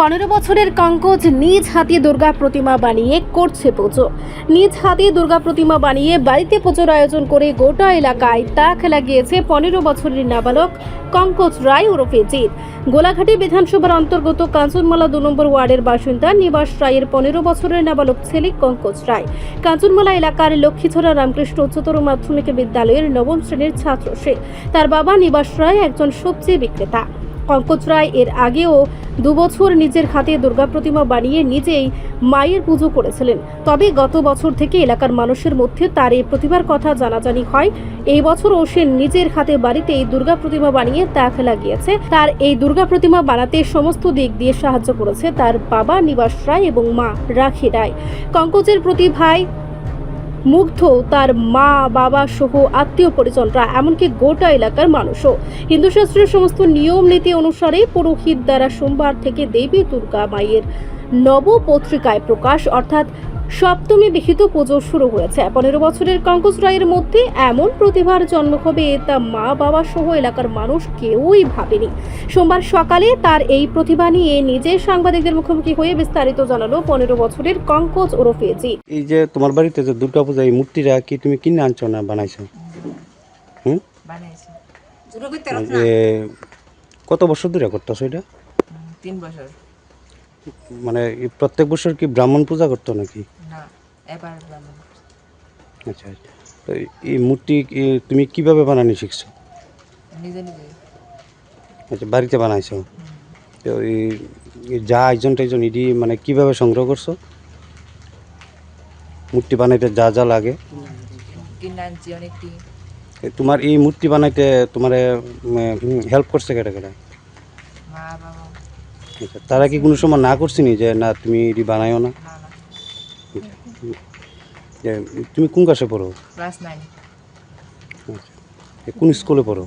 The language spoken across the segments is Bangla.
পনেরো বছরের কঙ্কজ নিজ হাতে দুর্গা প্রতিমা বানিয়ে করছে পুজো। নিজ হাতে দুর্গা প্রতিমা বানিয়ে বাড়িতে পুজোর আয়োজন করে গোটা এলাকায় তাক লাগিয়েছে পনেরো বছরের নাবালক কঙ্কজ রায় ওরফে জিৎ। গোলাঘাটি বিধানসভার অন্তর্গত কাঞ্চনমালা দু নম্বর ওয়ার্ডের বাসিন্দা নিবাস রায়ের পনেরো বছরের নাবালক ছেলে কঙ্কজ রায়। কাঞ্চনমালা এলাকার লক্ষ্মীছড়া রামকৃষ্ণ উচ্চতর মাধ্যমিক বিদ্যালয়ের নবম শ্রেণির ছাত্র সে। তার বাবা নিবাস রায় একজন সবজি বিক্রেতা। পঙ্কজ রায় এর আগেও দুবছর নিজের হাতে দুর্গা প্রতিমা বানিয়ে নিজেই মায়ের পুজো করেছিলেন। তবে গত বছর থেকে এলাকার মানুষের মধ্যে তার এই প্রতিভার কথা জানাজানি হয়। এই বছরও সে নিজের হাতে বাড়িতে এই দুর্গা প্রতিমা বানিয়ে তাক লাগিয়েছে। তার এই দুর্গা প্রতিমা বানাতে সমস্ত দিক দিয়ে সাহায্য করেছে তার বাবা নিবাস রায় এবং মা রাখি রায়। পঙ্কজের প্রতিভায় মুগ্ধ তার মা, বাবা সহ আত্মীয় পরিজনরা, এমনকি গোটা এলাকার মানুষও। হিন্দু শাস্ত্রের সমস্ত নিয়ম নীতি অনুসারে পুরোহিত দ্বারা সোমবার থেকে দেবী দুর্গা মায়ের নব পত্রিকায় প্রকাশ, অর্থাৎ সপ্তমী বিহিত পুজো শুরু হয়েছে। পনেরো বছরের কঙ্কজ রায়ের মধ্যে এমন প্রতিভার জন্ম হবে তা মা বাবা সহ এলাকার মানুষ কেউই ভাবেনি। সোমবার সকালে তার এই প্রতিভা নিয়ে নিজের সাংবাদিকদের মুখোমুখি হয়ে বিস্তারিত জানালো পনেরো বছরের কঙ্কজ ওরফে জি। এই যে তোমার বাড়িতে যে দুর্গা পূজা এই মূর্তিটা কি তুমি কিনে আনছো না বানাইছো? হুম? বানাইছি। এ, কত বছর ধরে করতেছো এটা? তিন বছর। মানে প্রত্যেক বছর কি ব্রাহ্মণ পূজা করতো নাকি? এবার আচ্ছা আচ্ছা। তো এই মূর্তি তুমি কীভাবে বানানি শিখছো? নিজে নিজে। আচ্ছা বাড়িতে বানাইছো? তো এই যা একজন টাইজন ইডি মানে কীভাবে সংগ্রহ করছ? মূর্তি বানাইতে যা যা লাগে। তোমার এই মূর্তি বানাইতে তোমার হেল্প করছে কেটে কেটে? আচ্ছা তারা কি কোনো সময় না করছিনি যে না তুমি এটি বানাইও না। তুমি কোন ক্লাসে পড়ো? ক্লাস নাইন আচ্ছা। কোন স্কুলে পড়ো?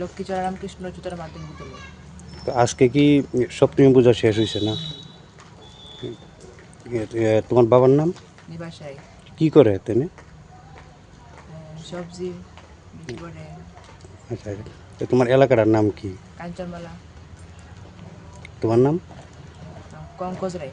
লক্ষ্মীচর রামকৃষ্ণ উচ্চতর মাধ্যমিক বিদ্যালয়। তো আজকে কি সপ্তমী পূজা শেষ হয়েছে না? তোমার বাবার নাম? নিবাসাই। কি করে তেনে? সবজি বিক্রি করে। আচ্ছা আচ্ছা। তো তোমার এলাকাটার নাম কি? কাঞ্চনমালা। তোমার নাম? কঙ্কজ রায়।